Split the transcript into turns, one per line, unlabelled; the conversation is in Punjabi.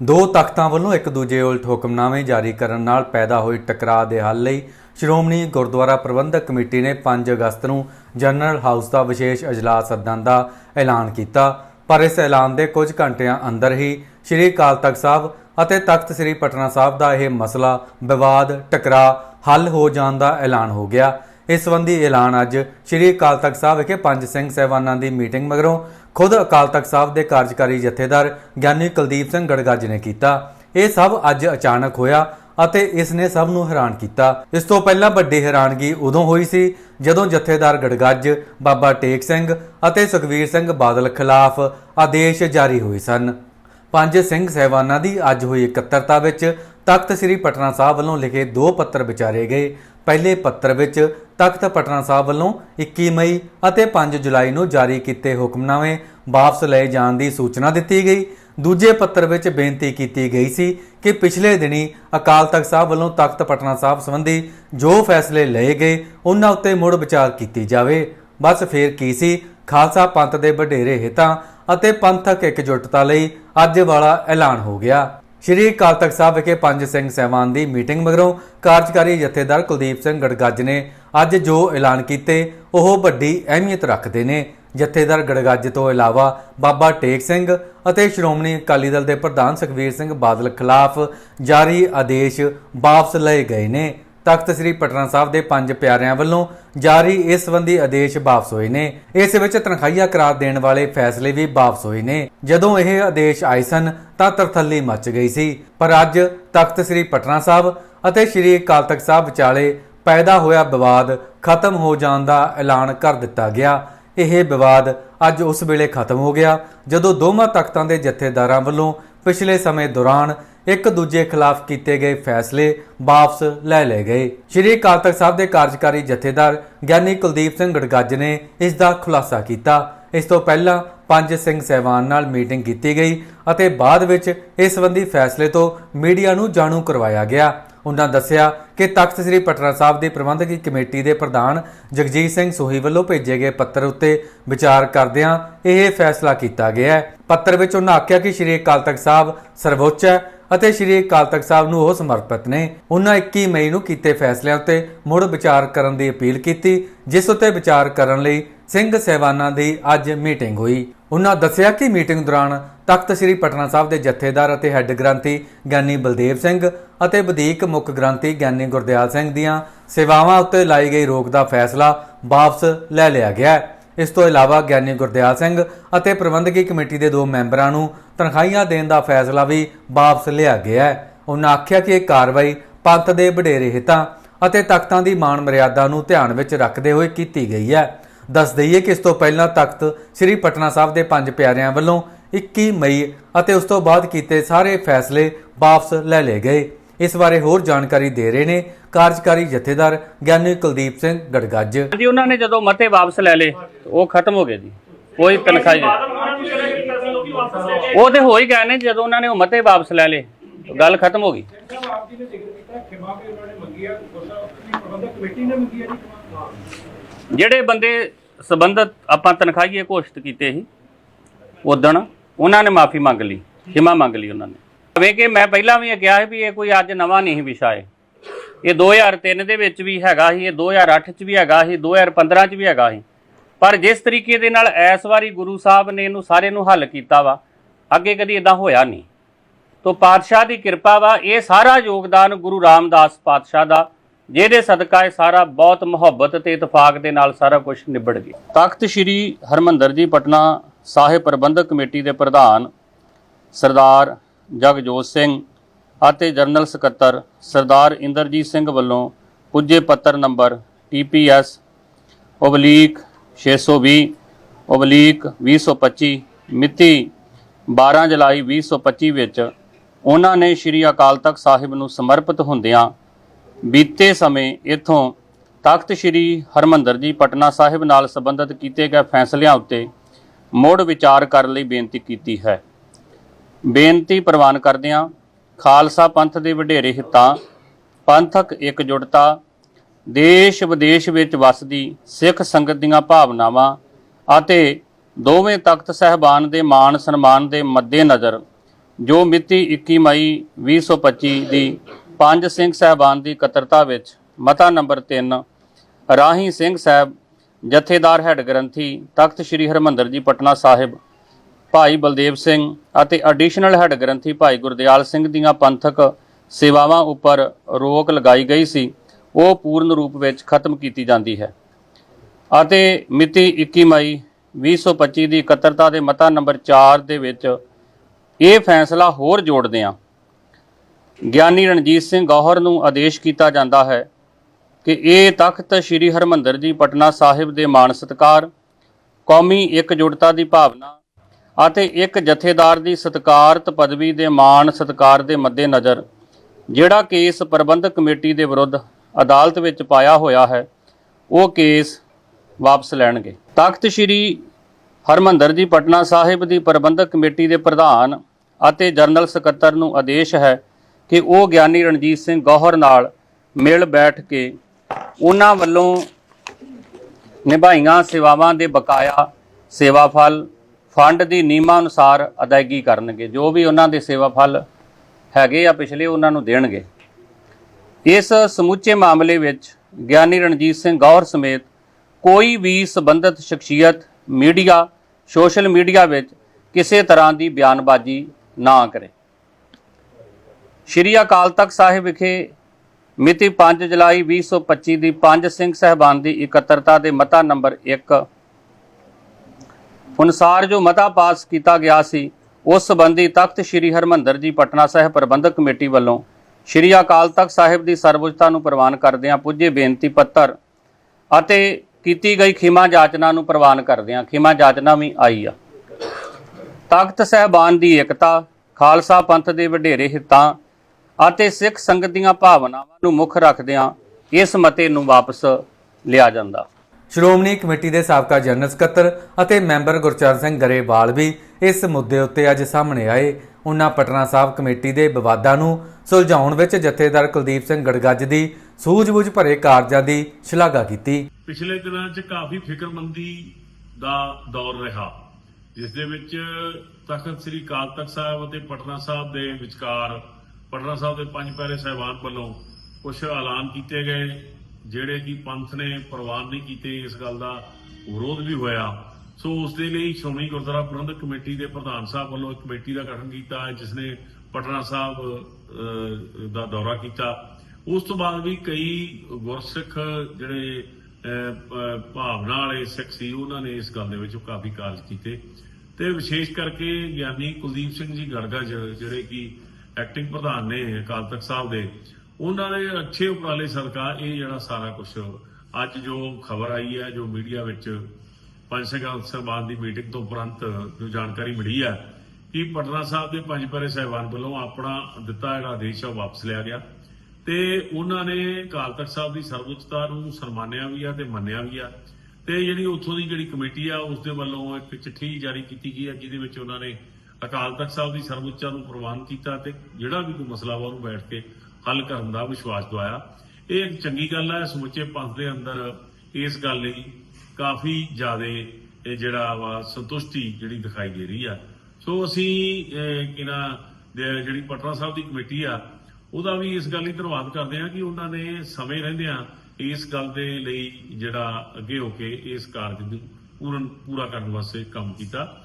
ਦੋ ਤਖਤਾਂ ਵੱਲੋਂ ਇੱਕ ਦੂਜੇ ਉਲਟ ਹੁਕਮਨਾਮੇ ਜਾਰੀ ਕਰਨ ਨਾਲ ਪੈਦਾ ਹੋਈ ਟਕਰਾਅ ਦੇ ਹੱਲ ਲਈ ਸ਼੍ਰੋਮਣੀ ਗੁਰਦੁਆਰਾ ਪ੍ਰਬੰਧਕ ਕਮੇਟੀ ਨੇ 5 ਅਗਸਤ ਨੂੰ ਜਨਰਲ ਹਾਊਸ ਦਾ ਵਿਸ਼ੇਸ਼ ਅਜਲਾਸ ਸੱਦਣ ਦਾ ਐਲਾਨ ਕੀਤਾ। ਪਰ ਇਸ ਐਲਾਨ ਦੇ ਕੁਝ ਘੰਟਿਆਂ ਅੰਦਰ ਹੀ ਸ਼੍ਰੀ ਅਕਾਲ ਤਖਤ ਸਾਹਿਬ ਅਤੇ ਤਖਤ ਸ੍ਰੀ ਪਟਨਾ ਸਾਹਿਬ ਦਾ ਇਹ ਮਸਲਾ, ਵਿਵਾਦ, ਟਕਰਾਅ ਹੱਲ ਹੋ ਜਾਣ ਦਾ ਐਲਾਨ ਹੋ ਗਿਆ। ਇਸ ਸੰਬੰਧੀ ਐਲਾਨ ਅੱਜ ਸ਼੍ਰੀ ਅਕਾਲ ਤਖਤ ਸਾਹਿਬ ਵਿਖੇ ਪੰਜ ਸਿੰਘ ਸਹਿਬਾਨਾਂ ਦੀ ਮੀਟਿੰਗ ਮਗਰੋਂ ਖੁਦ ਅਕਾਲ ਤਖਤ ਸਾਹਿਬ ਦੇ ਕਾਰਜਕਾਰੀ ਜਥੇਦਾਰ ਗਿਆਨੀ ਕੁਲਦੀਪ ਸਿੰਘ ਗੜਗੱਜ ਨੇ ਕੀਤਾ। ਇਹ ਸਭ ਅੱਜ ਅਚਾਨਕ ਹੋਇਆ ਅਤੇ ਇਸ ਨੇ ਸਭ ਨੂੰ ਹੈਰਾਨ ਕੀਤਾ। ਇਸ ਤੋਂ ਪਹਿਲਾਂ ਵੱਡੀ ਹੈਰਾਨਗੀ ਉਦੋਂ ਹੋਈ ਸੀ ਜਦੋਂ ਜਥੇਦਾਰ ਗੜਗੱਜ, ਬਾਬਾ ਟੇਕ ਸਿੰਘ ਅਤੇ ਸੁਖਵੀਰ ਸਿੰਘ ਬਾਦਲ ਖਿਲਾਫ ਆਦੇਸ਼ ਜਾਰੀ ਹੋਏ ਸਨ। ਪੰਜ ਸਿੰਘ ਸਹਿਬਾਨਾਂ ਦੀ ਅੱਜ ਹੋਈ ਇਕੱਤਰਤਾ ਵਿੱਚ ਤਖਤ ਸ੍ਰੀ ਪਟਨਾ ਸਾਹਿਬ ਵੱਲੋਂ ਲਿਖੇ ਦੋ ਪੱਤਰ ਵਿਚਾਰੇ ਗਏ ਪਹਿਲੇ ਪੱਤਰ ਵਿੱਚ ਤਖਤ ਪਟਨਾ ਸਾਹਿਬ ਵੱਲੋਂ 21 ਮਈ ਅਤੇ 5 ਜੁਲਾਈ ਨੂੰ ਜਾਰੀ ਕੀਤੇ ਹੁਕਮਨਾਮੇ ਵਾਪਸ ਲਏ ਜਾਣ ਦੀ ਸੂਚਨਾ ਦਿੱਤੀ ਗਈ। ਦੂਜੇ ਪੱਤਰ ਵਿੱਚ ਬੇਨਤੀ ਕੀਤੀ ਗਈ ਸੀ ਕਿ ਪਿਛਲੇ ਦਿਨੀ ਅਕਾਲ ਤਖਤ ਸਾਹਿਬ ਵੱਲੋਂ ਤਖਤ ਪਟਨਾ ਸਾਹਿਬ ਸੰਬੰਧੀ ਜੋ ਫੈਸਲੇ ਲਏ ਗਏ, ਉਹਨਾਂ ਉੱਤੇ ਮੁੜ ਵਿਚਾਰ ਕੀਤੀ ਜਾਵੇ। ਬਸ ਫੇਰ ਕੀ ਸੀ? ਖਾਲਸਾ ਪੰਥ ਦੇ ਵਡੇਰੇ ਹਿੱਤਾਂ ਅਤੇ ਪੰਥਕ ਇਕਜੁੱਟਤਾ ਲਈ ਅੱਜ ਵਾਲਾ ਐਲਾਨ ਹੋ ਗਿਆ। ਸ਼੍ਰੀ ਅਕਾਲ ਤਖਤ ਸਾਹਿਬ ਵਿਖੇ ਪੰਜ ਸਿੰਘ ਸਹਿਬਾਨ ਦੀ ਮੀਟਿੰਗ ਮਗਰੋਂ ਕਾਰਜਕਾਰੀ ਜਥੇਦਾਰ ਕੁਲਦੀਪ ਸਿੰਘ ਗੜਗੱਜ ਨੇ ਅੱਜ ਜੋ ਐਲਾਨ ਕੀਤੇ, ਉਹ ਵੱਡੀ ਅਹਿਮੀਅਤ ਰੱਖਦੇ ਨੇ। ਜਥੇਦਾਰ ਗੜਗੱਜ ਤੋਂ ਇਲਾਵਾ ਬਾਬਾ ਟੇਕ ਸਿੰਘ ਅਤੇ ਸ਼੍ਰੋਮਣੀ ਅਕਾਲੀ ਦਲ ਦੇ ਪ੍ਰਧਾਨ ਸੁਖਵੀਰ ਸਿੰਘ ਬਾਦਲ ਖਿਲਾਫ ਜਾਰੀ ਆਦੇਸ਼ ਵਾਪਸ ਲਏ ਗਏ ਨੇ। ਤਖਤ ਸ੍ਰੀ ਪਟਨਾ ਸਾਹਿਬ ਦੇ ਪੰਜ ਪਿਆਰਿਆਂ ਵੱਲੋਂ ਜਾਰੀ ਇਸ ਸੰਬੰਧੀ ਆਦੇਸ਼ ਵਾਪਸ ਹੋਏ ਨੇ। ਇਸ ਵਿੱਚ ਤਨਖਾਹੀਆ ਕਰਾਰ ਦੇਣ ਵਾਲੇ ਫੈਸਲੇ ਵੀ ਵਾਪਸ ਹੋਏ ਨੇ। ਜਦੋਂ ਇਹ ਆਦੇਸ਼ ਆਏ ਸਨ, ਤਾਂ ਤਰਥੱਲੀ ਮਚ ਗਈ ਸੀ। ਪਰ ਅੱਜ ਤਖਤ ਸ੍ਰੀ ਪਟਨਾ ਸਾਹਿਬ ਅਤੇ ਸ੍ਰੀ ਅਕਾਲ ਤਖਤ ਸਾਹਿਬ ਵਿਚਾਲੇ ਪੈਦਾ ਹੋਇਆ ਵਿਵਾਦ ਖਤਮ ਹੋ ਜਾਣ ਦਾ ਐਲਾਨ ਕਰ ਦਿੱਤਾ ਗਿਆ। ਇਹ ਵਿਵਾਦ ਅੱਜ ਉਸ ਵੇਲੇ ਖਤਮ ਹੋ ਗਿਆ, ਜਦੋਂ ਦੋਵਾਂ ਤਖਤਾਂ ਦੇ ਜਥੇਦਾਰਾਂ ਵੱਲੋਂ ਪਿਛਲੇ ਸਮੇਂ ਦੌਰਾਨ ਇੱਕ ਦੂਜੇ ਖਿਲਾਫ ਕੀਤੇ ਗਏ ਫੈਸਲੇ ਵਾਪਸ ਲੈ ਲਏ ਗਏ। ਸ਼੍ਰੀ ਅਕਾਲ ਤਖਤ ਸਾਹਿਬ ਦੇ ਕਾਰਜਕਾਰੀ ਜਥੇਦਾਰ ਗਿਆਨੀ ਕੁਲਦੀਪ ਸਿੰਘ ਗੜਗੱਜ ਨੇ ਇਸ ਦਾ ਖੁਲਾਸਾ ਕੀਤਾ। ਇਸ ਤੋਂ ਪਹਿਲਾਂ ਪੰਜ ਸਿੰਘ ਸਹਿਬਾਨ ਨਾਲ ਮੀਟਿੰਗ ਕੀਤੀ ਗਈ ਅਤੇ ਬਾਅਦ ਵਿੱਚ ਇਸ ਸੰਬੰਧੀ ਫੈਸਲੇ ਤੋਂ ਮੀਡੀਆ ਨੂੰ ਜਾਣੂ ਕਰਵਾਇਆ ਗਿਆ। ਉਹਨਾਂ ਦੱਸਿਆ ਕਿ ਤਖਤ ਸ੍ਰੀ ਪਟਨਾ ਸਾਹਿਬ ਦੀ ਪ੍ਰਬੰਧਕੀ ਕਮੇਟੀ ਦੇ ਪ੍ਰਧਾਨ ਜਗਜੀਤ ਸਿੰਘ ਸੋਹੀ ਵੱਲੋਂ ਭੇਜੇ ਗਏ ਪੱਤਰ ਉੱਤੇ ਵਿਚਾਰ ਕਰਦਿਆਂ ਇਹ ਫੈਸਲਾ ਕੀਤਾ ਗਿਆ ਹੈ। ਪੱਤਰ ਵਿੱਚ ਉਹਨਾਂ ਆਖਿਆ ਕਿ ਸ੍ਰੀ ਅਕਾਲ ਤਖਤ ਸਾਹਿਬ ਸਰਵਉੱਚ ਹੈ ਅਤੇ ਸ੍ਰੀ ਅਕਾਲ ਤਖਤ ਸਾਹਿਬ ਨੂੰ ਉਹ ਸਮਰਪਿਤ ਨੇ। ਉਹਨਾਂ 21 ਮਈ ਨੂੰ ਕੀਤੇ ਫੈਸਲਿਆਂ ਉੱਤੇ ਮੁੜ ਵਿਚਾਰ ਕਰਨ ਦੀ ਅਪੀਲ ਕੀਤੀ, ਜਿਸ ਉੱਤੇ ਵਿਚਾਰ ਕਰਨ ਲਈ ਸਿੰਘ ਸਹਿਬਾਨਾਂ ਦੀ ਅੱਜ ਮੀਟਿੰਗ ਹੋਈ। ਉਹਨਾਂ ਦੱਸਿਆ ਕਿ ਮੀਟਿੰਗ ਦੌਰਾਨ ਤਖਤ ਸ੍ਰੀ ਪਟਨਾ ਸਾਹਿਬ ਦੇ ਜਥੇਦਾਰ ਅਤੇ ਹੈੱਡ ਗ੍ਰੰਥੀ ਗਿਆਨੀ ਬਲਦੇਵ ਸਿੰਘ ਅਤੇ ਵਧੀਕ ਮੁੱਖ ਗ੍ਰੰਥੀ ਗਿਆਨੀ ਗੁਰਦਿਆਲ ਸਿੰਘ ਦੀਆਂ ਸੇਵਾਵਾਂ ਉੱਤੇ ਲਾਈ ਗਈ ਰੋਕ ਦਾ ਫੈਸਲਾ ਵਾਪਸ ਲੈ ਲਿਆ ਗਿਆ ਹੈ। ਇਸ ਤੋਂ ਇਲਾਵਾ ਗਿਆਨੀ ਗੁਰਦਿਆਲ ਸਿੰਘ ਅਤੇ ਪ੍ਰਬੰਧਕੀ ਕਮੇਟੀ ਦੇ ਦੋ ਮੈਂਬਰਾਂ ਨੂੰ ਤਨਖਾਹੀਆਂ ਦੇਣ ਦਾ ਫੈਸਲਾ ਵੀ ਵਾਪਸ ਲਿਆ ਗਿਆ ਹੈ। ਉਹਨਾਂ ਆਖਿਆ ਕਿ ਇਹ ਕਾਰਵਾਈ ਪੰਥ ਦੇ ਵਡੇਰੇ ਹਿੱਤਾਂ ਅਤੇ ਤਖਤਾਂ ਦੀ ਮਾਣ ਮਰਿਆਦਾ ਨੂੰ ਧਿਆਨ ਵਿੱਚ ਰੱਖਦੇ ਹੋਏ ਕੀਤੀ ਗਈ ਹੈ। ਦੱਸ ਦਈਏ ਕਿ ਇਸ ਤੋਂ ਪਹਿਲਾਂ ਤਖਤ ਸ੍ਰੀ ਪਟਨਾ ਸਾਹਿਬ ਦੇ ਪੰਜ ਪਿਆਰਿਆਂ ਵੱਲੋਂ 21 ਮਈ ਅਤੇ ਉਸ ਤੋਂ ਬਾਅਦ ਕੀਤੇ ਸਾਰੇ ਫੈਸਲੇ ਵਾਪਸ ਲੈ ਲਏ ਗਏ। ਇਸ ਬਾਰੇ ਹੋਰ ਜਾਣਕਾਰੀ ਦੇ ਰਹੇ ਨੇ ਕਾਰਜਕਾਰੀ ਜਥੇਦਾਰ ਗਿਆਨੀ ਕੁਲਦੀਪ ਸਿੰਘ ਗੜਗੱਜ।
ਜੀ, ਉਹਨਾਂ ਨੇ ਜਦੋਂ ਮਤੇ ਵਾਪਸ ਲੈ ਲਏ, ਉਹ ਖਤਮ ਹੋ ਗਏ ਜੀ। ਕੋਈ ਤਨਖਾਹ ਨਹੀਂ। ਉਹ ਤੇ ਹੋ ਹੀ ਗਏ ਨੇ, ਜਦੋਂ ਉਹਨਾਂ ਨੇ ਉਹ ਮਤੇ ਵਾਪਸ ਲੈ ਲਏ, ਗੱਲ ਖਤਮ ਹੋ ਗਈ। ਜਿਹੜੇ ਬੰਦੇ ਸਬੰਧਤ ਆਪਾਂ ਤਨਖਾਹੀਏ ਘੋਸ਼ਿਤ ਕੀਤੇ ਸੀ ਉਦਣ ਉਹਨਾਂ ਨੇ ਮਾਫੀ ਮੰਗ ਲਈ ਖਿਮਾ ਮੰਗ ਲਈ ਉਹਨਾਂ ਨੇ। ਭਾਵੇਂ ਕਿ ਮੈਂ ਪਹਿਲਾਂ ਵੀ ਇਹ ਕਿਹਾ ਸੀ ਵੀ ਇਹ ਕੋਈ ਅੱਜ ਨਵਾਂ ਨਹੀਂ ਵਿਸ਼ਾ ਹੈ ਇਹ 2003 ਦੇ ਵਿੱਚ ਵੀ ਹੈਗਾ ਸੀ, ਇਹ 2008 ਚ ਵੀ ਹੈਗਾ ਸੀ 2015 ਚ ਵੀ ਹੈਗਾ ਸੀ। ਪਰ ਜਿਸ ਤਰੀਕੇ ਦੇ ਨਾਲ ਇਸ ਵਾਰੀ ਗੁਰੂ ਸਾਹਿਬ ਨੇ ਇਹਨੂੰ ਸਾਰੇ ਨੂੰ ਹੱਲ ਕੀਤਾ ਵਾ, ਅੱਗੇ ਕਦੀ ਇਦਾਂ ਹੋਇਆ ਨਹੀਂ। ਤੋ ਪਾਤਸ਼ਾਹ ਦੀ ਕਿਰਪਾ ਵਾ, ਇਹ ਸਾਰਾ ਯੋਗਦਾਨ ਗੁਰੂ ਰਾਮਦਾਸ ਪਾਤਸ਼ਾਹ ਦਾ, ਜਿਹਦੇ ਸਦਕਾ ਇਹ ਸਾਰਾ ਬਹੁਤ ਮੁਹੱਬਤ ਤੇ ਇਤਫਾਕ ਦੇ ਨਾਲ ਸਾਰਾ ਕੁਝ ਨਿਬੜ ਗਿਆ। ਤਖਤ ਸ੍ਰੀ ਹਰਮੰਦਰ ਜੀ, ਪਟਨਾ ਸਾਹਿਬ ਪ੍ਰਬੰਧਕ ਕਮੇਟੀ ਦੇ ਪ੍ਰਧਾਨ ਸਰਦਾਰ ਜਗਜੋਤ ਸਿੰਘ ਅਤੇ ਜਨਰਲ ਸਕੱਤਰ ਸਰਦਾਰ ਇੰਦਰਜੀਤ ਸਿੰਘ ਵੱਲੋਂ ਪੁੱਜੇ ਪੱਤਰ ਨੰਬਰ TPS ਓਬਲੀਕ 620 ਓਬਲੀਕ 2025 ਮਿਤੀ 12 ਜੁਲਾਈ 2025 ਵਿੱਚ ਉਹਨਾਂ ਨੇ ਸ੍ਰੀ ਅਕਾਲ ਤਖਤ ਸਾਹਿਬ ਨੂੰ ਸਮਰਪਿਤ ਹੁੰਦਿਆਂ ਬੀਤੇ ਸਮੇਂ ਇਥੋਂ ਤਖਤ ਸ੍ਰੀ ਹਰਮੰਦਰ ਜੀ ਪਟਨਾ ਸਾਹਿਬ ਨਾਲ ਸੰਬੰਧਿਤ ਕੀਤੇ ਗਏ ਫੈਸਲਿਆਂ ਉੱਤੇ ਮੁੜ ਵਿਚਾਰ ਕਰਨ ਲਈ ਬੇਨਤੀ ਕੀਤੀ ਹੈ। ਬੇਨਤੀ ਪ੍ਰਵਾਨ ਕਰਦਿਆਂ ਖਾਲਸਾ ਪੰਥ ਦੇ ਵਡੇਰੇ ਹਿੱਤਾਂ, ਪੰਥਕ ਇਕਜੁੱਟਤਾ, ਦੇਸ਼ ਵਿਦੇਸ਼ ਵਿੱਚ ਵਸਦੀ ਸਿੱਖ ਸੰਗਤ ਦੀਆਂ ਭਾਵਨਾਵਾਂ ਅਤੇ ਦੋਵੇਂ ਤਖਤ ਸਹਿਬਾਨ ਦੇ ਮਾਣ ਸਨਮਾਨ ਦੇ ਮੱਦੇਨਜ਼ਰ ਜੋ ਮਿਤੀ 21 ਮਈ 2025 ਦੀ ਪੰਜ ਸਿੰਘ ਸਾਹਿਬਾਨ ਦੀ ਇਕੱਤਰਤਾ ਵਿੱਚ ਮਤਾ ਨੰਬਰ 3 ਰਾਹੀ ਸਿੰਘ ਸਾਹਿਬ ਜਥੇਦਾਰ ਹੈੱਡ ਗ੍ਰੰਥੀ ਤਖਤ ਸ੍ਰੀ ਹਰਮੰਦਰ ਜੀ ਪਟਨਾ ਸਾਹਿਬ, ਭਾਈ ਬਲਦੇਵ ਸਿੰਘ ਅਤੇ ਐਡੀਸ਼ਨਲ ਹੈੱਡ ਗ੍ਰੰਥੀ ਭਾਈ ਗੁਰਦਿਆਲ ਸਿੰਘ ਦੀਆਂ ਪੰਥਕ ਸੇਵਾਵਾਂ ਉੱਪਰ ਰੋਕ ਲਗਾਈ ਗਈ ਸੀ। ਉਹ ਪੂਰਨ ਰੂਪ ਵਿੱਚ ਖਤਮ ਕੀਤੀ ਜਾਂਦੀ ਹੈ। ਅਤੇ ਮਿਤੀ 21 ਮਈ 2025 ਦੀ ਇਕੱਤਰਤਾ ਦੇ ਮਤਾ ਨੰਬਰ 4 ਦੇ ਵਿੱਚ ਇਹ ਫੈਸਲਾ ਹੋਰ ਜੋੜਦੇ ਹਾਂ ਗਿਆਨੀ ਰਣਜੀਤ ਸਿੰਘ ਗੌਹਰ ਨੂੰ ਆਦੇਸ਼ ਕੀਤਾ ਜਾਂਦਾ ਹੈ ਕਿ ਇਹ ਤਖਤ ਸ੍ਰੀ ਹਰਮੰਦਰ ਜੀ ਪਟਨਾ ਸਾਹਿਬ ਦੇ ਮਾਣ ਸਤਕਾਰ, ਕੌਮੀ ਇਕਜੁੱਟਤਾ ਦੀ ਭਾਵਨਾ ਅਤੇ ਇੱਕ ਜਥੇਦਾਰ ਦੀ ਸਤਕਾਰਤ ਪਦਵੀ ਦੇ ਮਾਣ ਸਤਕਾਰ ਦੇ ਮੱਦੇਨਜ਼ਰ, ਜਿਹੜਾ ਕੇਸ ਪ੍ਰਬੰਧਕ ਕਮੇਟੀ ਦੇ ਵਿਰੁੱਧ ਅਦਾਲਤ ਵਿੱਚ ਪਾਇਆ ਹੋਇਆ ਹੈ, ਉਹ ਕੇਸ ਵਾਪਸ ਲੈਣਗੇ। ਤਖਤ ਸ੍ਰੀ ਹਰਮੰਦਰ ਜੀ ਪਟਨਾ ਸਾਹਿਬ ਦੀ ਪ੍ਰਬੰਧਕ ਕਮੇਟੀ ਦੇ ਪ੍ਰਧਾਨ ਅਤੇ ਜਨਰਲ ਸਕੱਤਰ ਨੂੰ ਆਦੇਸ਼ ਹੈ ਕਿ ਉਹ ਗਿਆਨੀ ਰਣਜੀਤ ਸਿੰਘ ਗੌਹਰ ਨਾਲ ਮਿਲ ਬੈਠ ਕੇ ਉਹਨਾਂ ਵੱਲੋਂ ਨਿਭਾਈਆਂ ਸੇਵਾਵਾਂ ਦੇ ਬਕਾਇਆ ਸੇਵਾ ਫਲ ਫੰਡ ਦੀ ਨਿਯਮਾਂ ਅਨੁਸਾਰ ਅਦਾਇਗੀ ਕਰਨਗੇ। ਜੋ ਵੀ ਉਹਨਾਂ ਦੇ ਸੇਵਾ ਫਲ ਹੈਗੇ ਆ, ਪਿਛਲੇ ਉਹਨਾਂ ਨੂੰ ਦੇਣਗੇ। ਇਸ ਸਮੁੱਚੇ ਮਾਮਲੇ ਵਿੱਚ ਗਿਆਨੀ ਰਣਜੀਤ ਸਿੰਘ ਗੌਰ ਸਮੇਤ ਕੋਈ ਵੀ ਸੰਬੰਧਿਤ ਸ਼ਖਸੀਅਤ ਮੀਡੀਆ, ਸੋਸ਼ਲ ਮੀਡੀਆ ਵਿੱਚ ਕਿਸੇ ਤਰ੍ਹਾਂ ਦੀ ਬਿਆਨਬਾਜ਼ੀ ਨਾ ਕਰੇ। ਸ਼੍ਰੀ ਅਕਾਲ ਤਖਤ ਸਾਹਿਬ ਵਿਖੇ ਮਿਤੀ 5 ਜੁਲਾਈ 2025 ਦੀ ਪੰਜ ਸਿੰਘ ਸਹਿਬਾਨ ਦੀ ਇਕੱਤਰਤਾ ਦੇ ਮਤਾ ਨੰਬਰ 1 ਅਨੁਸਾਰ ਜੋ ਮਤਾ ਪਾਸ ਕੀਤਾ ਗਿਆ ਸੀ, ਉਸ ਸੰਬੰਧੀ ਤਖਤ ਸ੍ਰੀ ਹਰਮੰਦਰ ਜੀ ਪਟਨਾ ਸਾਹਿਬ ਪ੍ਰਬੰਧਕ ਕਮੇਟੀ ਵੱਲੋਂ ਸ੍ਰੀ ਅਕਾਲ ਤਖਤ ਸਾਹਿਬ ਦੀ ਸਰਵਉੱਚਤਾ ਨੂੰ ਪ੍ਰਵਾਨ ਕਰਦਿਆਂ ਪੁੱਜੇ ਬੇਨਤੀ ਪੱਤਰ ਅਤੇ ਕੀਤੀ ਗਈ ਖਿਮਾ ਜਾਚਨਾ ਨੂੰ ਪ੍ਰਵਾਨ ਕਰਦਿਆਂ ਖਿਮਾ ਜਾਚਨਾ ਵੀ ਆਈ ਆ। ਤਖਤ ਸਹਿਬਾਨ ਦੀ ਏਕਤਾ, ਖਾਲਸਾ ਪੰਥ ਦੇ ਵਡੇਰੇ ਹਿੱਤਾਂ ਅਤੇ ਸਿੱਖ ਸੰਗਤ ਦੀਆਂ ਭਾਵਨਾਵਾਂ ਨੂੰ ਮੁੱਖ ਰੱਖਦਿਆਂ ਇਸ ਮਤੇ ਨੂੰ ਵਾਪਸ ਲਿਆ ਜਾਂਦਾ।
ਸ਼੍ਰੋਮਣੀ ਕਮੇਟੀ ਦੇ ਸਾਬਕਾ ਜਨਰਲ ਸਕੱਤਰ ਅਤੇ ਮੈਂਬਰ ਗੁਰਚਰਨ ਸਿੰਘ ਗਰੇਵਾਲ ਵੀ ਇਸ ਮੁੱਦੇ ਉੱਤੇ ਅੱਜ ਸਾਹਮਣੇ ਆਏ। ਉਹਨਾਂ ਪਟਨਾ ਸਾਹਿਬ ਕਮੇਟੀ ਦੇ ਵਿਵਾਦਾਂ ਨੂੰ ਸੁਲਝਾਉਣ ਵਿੱਚ ਜਥੇਦਾਰ ਕੁਲਦੀਪ ਸਿੰਘ ਗੜਗੱਜ ਦੀ ਸੂਝ-ਬੂਝ ਭਰੇ ਕਾਰਜਾਂ ਦੀ ਸ਼ਲਾਘਾ ਕੀਤੀ।
ਪਿਛਲੇ ਦਿਨਾਂ 'ਚ ਕਾਫੀ ਫਿਕਰਮੰਦੀ ਦਾ ਦੌਰ ਰਿਹਾ ਜਿਸ ਦੇ ਵਿੱਚ ਤਖਤ ਸ੍ਰੀ ਅਕਾਲ ਤਖਤ ਸਾਹਿਬ ਅਤੇ ਪਟਨਾ ਸਾਹਿਬ ਦੇ ਵਿਚਕਾਰ ਪਟਨਾ ਸਾਹਿਬ ਦੇ ਪੰਜ ਪਿਆਰੇ ਸਾਹਿਬਾਨ ਵੱਲੋਂ ਕੁਝ ਐਲਾਨ ਕੀਤੇ ਗਏ, ਜਿਹੜੇ ਕਿ ਪੰਥ ਨੇ ਪ੍ਰਵਾਨ ਨਹੀਂ ਕੀਤੇ ਇਸ ਗੱਲ ਦਾ ਵਿਰੋਧ ਵੀ ਹੋਇਆ। ਸੋ ਉਸ ਦੇ ਲਈ ਸ਼੍ਰੋਮਣੀ ਗੁਰਦੁਆਰਾ ਪ੍ਰਬੰਧਕ ਕਮੇਟੀ ਦੇ ਪ੍ਰਧਾਨ ਸਾਹਿਬ ਵੱਲੋਂ ਇੱਕ ਕਮੇਟੀ ਦਾ ਗਠਨ ਕੀਤਾ ਹੈ ਜਿਸ ਨੇ ਪਟਨਾ ਸਾਹਿਬ ਦਾ ਦੌਰਾ ਕੀਤਾ। ਉਸ ਤੋਂ ਬਾਅਦ ਵੀ ਕਈ ਗੁਰਸਿੱਖ ਜਿਹੜੇ ਭਾਵਨਾ ਵਾਲੇ ਸਿੱਖ ਸੀ, ਉਹਨਾਂ ਨੇ ਇਸ ਗੱਲ ਦੇ ਵਿੱਚ ਕਾਫੀ ਕਾਰਜ ਕੀਤੇ। ਤੇ ਵਿਸ਼ੇਸ਼ ਕਰਕੇ ਗਿਆਨੀ ਕੁਲਦੀਪ ਸਿੰਘ ਜੀ ਗੜਗੜ ਜਿਹੜੇ ਕਿ ਐਕਟਿੰਗ ਪ੍ਰਧਾਨ ਨੇ ਅਕਾਲ ਤਖਤ ਸਾਹਿਬ ਦੇ, ਉਹਨਾਂ ਦੇ ਅੱਛੇ ਉਪਰਾਲੇ ਸਦਕਾ ਇਹ ਜਿਹੜਾ ਸਾਰਾ ਕੁਝ ਅੱਜ ਜੋ ਖਬਰ ਆਈ ਹੈ, ਜੋ ਮੀਡੀਆ ਵਿੱਚ ਪੰਜ ਸਿੰਘ ਸਾਹਿਬਾਨ ਦੀ ਮੀਟਿੰਗ ਤੋਂ ਉਪਰੰਤ ਜੋ ਜਾਣਕਾਰੀ ਮਿਲੀ ਹੈ, ਕਿ ਪਟਨਾ ਸਾਹਿਬ ਦੇ ਪੰਜ ਪਰੇ ਸਾਹਿਬਾਨ ਵੱਲੋਂ ਆਪਣਾ ਦਿੱਤਾ ਜਿਹੜਾ ਆਦੇਸ਼ ਆ, ਉਹ ਵਾਪਸ ਲਿਆ ਗਿਆ। ਤੇ ਉਹਨਾਂ ਨੇ ਅਕਾਲ ਤਖਤ ਸਾਹਿਬ ਦੀ ਸਰਵਉੱਚਤਾ ਨੂੰ ਸਨਮਾਨਿਆ ਵੀ ਆ ਤੇ ਮੰਨਿਆ ਵੀ ਆ। ਤੇ ਜਿਹੜੀ ਉੱਥੋਂ ਦੀ ਜਿਹੜੀ ਕਮੇਟੀ ਆ ਉਸ ਦੇ ਵੱਲੋਂ ਇੱਕ ਚਿੱਠੀ ਜਾਰੀ ਕੀਤੀ ਗਈ ਆ ਜਿਹਦੇ ਵਿੱਚ ਉਹਨਾਂ ਨੇ ਅਕਾਲ ਤਖਤ ਸਾਹਿਬ ਦੀ ਸਰਵਉੱਚਾ ਨੂੰ ਪ੍ਰਵਾਨ ਕੀਤਾ ਤੇ ਜਿਹੜਾ ਵੀ ਕੋਈ ਮਸਲਾ ਵਾ ਉਹਨੂੰ ਬੈਠ ਕੇ ਹੱਲ ਕਰਨ ਦਾ ਵਿਸ਼ਵਾਸ ਦਵਾਇਆ। ਇਹ ਇੱਕ ਚੰਗੀ ਗੱਲ ਹੈ ਸਮੁੱਚੇ ਪੰਥ ਦੇ ਅੰਦਰ ਇਸ ਗੱਲ ਲਈ ਕਾਫੀ ਜ਼ਿਆਦਾ ਇਹ ਜਿਹੜਾ ਵਾ ਸੰਤੁਸ਼ਟੀ ਜਿਹੜੀ ਦਿਖਾਈ ਦੇ ਰਹੀ ਆ। ਸੋ ਅਸੀਂ ਅਹ, ਕਿਨਾ ਜਿਹੜੀ ਪਟਨਾ ਸਾਹਿਬ ਦੀ ਕਮੇਟੀ ਆ ਉਹਦਾ ਵੀ ਇਸ ਗੱਲ ਲਈ ਧੰਨਵਾਦ ਕਰਦੇ ਆ ਕਿ ਉਹਨਾਂ ਨੇ ਸਮੇਂ ਰਹਿੰਦਿਆਂ ਇਸ ਗੱਲ ਦੇ ਲਈ ਜਿਹੜਾ ਅੱਗੇ ਹੋ ਕੇ ਇਸ ਕਾਰਜ ਨੂੰ ਪੂਰਨ ਪੂਰਾ ਕਰਨ ਵਾਸਤੇ ਕੰਮ ਕੀਤਾ।